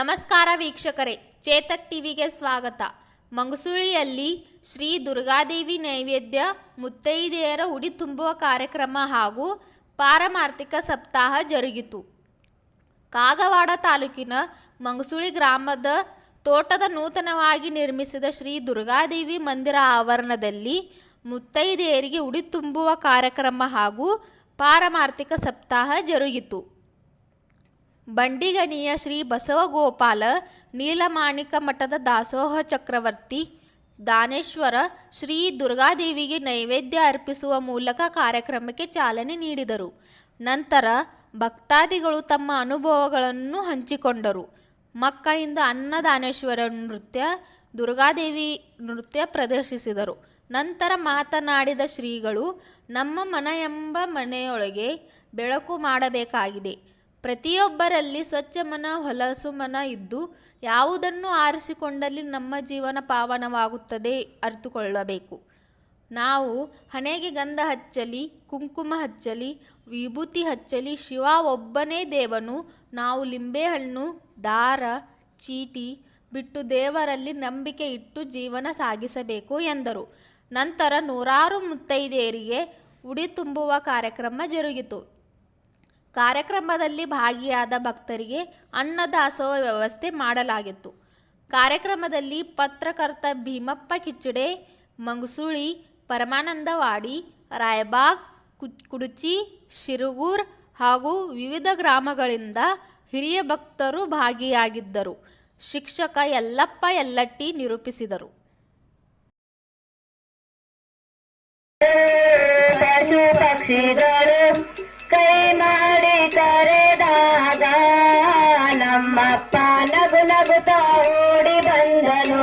ನಮಸ್ಕಾರ ವೀಕ್ಷಕರೇ, ಚೇತಕ್ ಟಿವಿಗೆ ಸ್ವಾಗತ. ಮಂಗಸುಳಿಯಲ್ಲಿ ಶ್ರೀ ದುರ್ಗಾದೇವಿ ನೈವೇದ್ಯ, ಮುತ್ತೈದೆಯರ ಉಡಿ ತುಂಬುವ ಕಾರ್ಯಕ್ರಮ ಹಾಗೂ ಪಾರಮಾರ್ಥಿಕ ಸಪ್ತಾಹ ಜರುಗಿತು. ಕಾಗವಾಡ ತಾಲೂಕಿನ ಮಂಗಸುಳಿ ಗ್ರಾಮದ ತೋಟದ ನೂತನವಾಗಿ ನಿರ್ಮಿಸಿದ ಶ್ರೀ ದುರ್ಗಾದೇವಿ ಮಂದಿರ ಆವರಣದಲ್ಲಿ ಮುತ್ತೈದೆಯರಿಗೆ ಉಡಿ ತುಂಬುವ ಕಾರ್ಯಕ್ರಮ ಹಾಗೂ ಪಾರಮಾರ್ಥಿಕ ಸಪ್ತಾಹ ಜರುಗಿತು. ಬಂಡಿಗಣಿಯ ಶ್ರೀ ಬಸವಗೋಪಾಲ ನೀಲಮಾಣಿಕ ಮಠದ ದಾಸೋಹ ಚಕ್ರವರ್ತಿ ದಾನೇಶ್ವರ ಶ್ರೀ ದುರ್ಗಾದೇವಿಗೆ ನೈವೇದ್ಯ ಅರ್ಪಿಸುವ ಮೂಲಕ ಕಾರ್ಯಕ್ರಮಕ್ಕೆ ಚಾಲನೆ ನೀಡಿದರು. ನಂತರ ಭಕ್ತಾದಿಗಳು ತಮ್ಮ ಅನುಭವಗಳನ್ನು ಹಂಚಿಕೊಂಡರು. ಮಕ್ಕಳಿಂದ ಅನ್ನದಾನೇಶ್ವರ ನೃತ್ಯ, ದುರ್ಗಾದೇವಿ ನೃತ್ಯ ಪ್ರದರ್ಶಿಸಿದರು. ನಂತರ ಮಾತನಾಡಿದ ಶ್ರೀಗಳು, ನಮ್ಮ ಮನ ಎಂಬ ಮನೆಯೊಳಗೆ ಬೆಳಕು ಮಾಡಬೇಕಾಗಿದೆ. ಪ್ರತಿಯೊಬ್ಬರಲ್ಲಿ ಸ್ವಚ್ಛ ಮನ, ಹೊಲಸು ಮನ ಇದ್ದು ಯಾವುದನ್ನು ಆರಿಸಿಕೊಂಡಲ್ಲಿ ನಮ್ಮ ಜೀವನ ಪಾವನವಾಗುತ್ತದೆ ಅರಿತುಕೊಳ್ಳಬೇಕು. ನಾವು ಹಣೆಗೆ ಗಂಧ ಹಚ್ಚಲಿ, ಕುಂಕುಮ ಹಚ್ಚಲಿ, ವಿಭೂತಿ ಹಚ್ಚಲಿ, ಶಿವ ಒಬ್ಬನೇ ದೇವನು, ನಾವು ಲಿಂಬೆಹಣ್ಣು ದಾರ, ಚೀಟಿ ಬಿಟ್ಟು ದೇವರಲ್ಲಿ ನಂಬಿಕೆ ಇಟ್ಟು ಜೀವನ ಸಾಗಿಸಬೇಕು ಎಂದರು. ನಂತರ ನೂರಾರು ಮುತ್ತೈದೆಯರಿಗೆ ಉಡಿ ತುಂಬುವ ಕಾರ್ಯಕ್ರಮ ಜರುಗಿತು. ಕಾರ್ಯಕ್ರಮದಲ್ಲಿ ಭಾಗಿಯಾದ ಭಕ್ತರಿಗೆ ಅನ್ನದಾಸೋಹ ವ್ಯವಸ್ಥೆ ಮಾಡಲಾಗಿತ್ತು. ಕಾರ್ಯಕ್ರಮದಲ್ಲಿ ಪತ್ರಕರ್ತ ಭೀಮಪ್ಪ ಕಿಚ್ಚಡೆ, ಮಂಗಸುಳಿ ಪರಮಾನಂದವಾಡಿ, ರಾಯಬಾಗ್ ಕುಡುಚಿ, ಶಿರುಗೂರ್ ಹಾಗೂ ವಿವಿಧ ಗ್ರಾಮಗಳಿಂದ ಹಿರಿಯ ಭಕ್ತರು ಭಾಗಿಯಾಗಿದ್ದರು. ಶಿಕ್ಷಕ ಯಲ್ಲಪ್ಪ ಯಲ್ಲಟ್ಟಿ ನಿರೂಪಿಸಿದರು. ಪಶು ಪಕ್ಷಿಗಳು ನಮ್ಮಪ್ಪ ನಗು ನಗುತ್ತಾ ಓಡಿ ಬಂದನು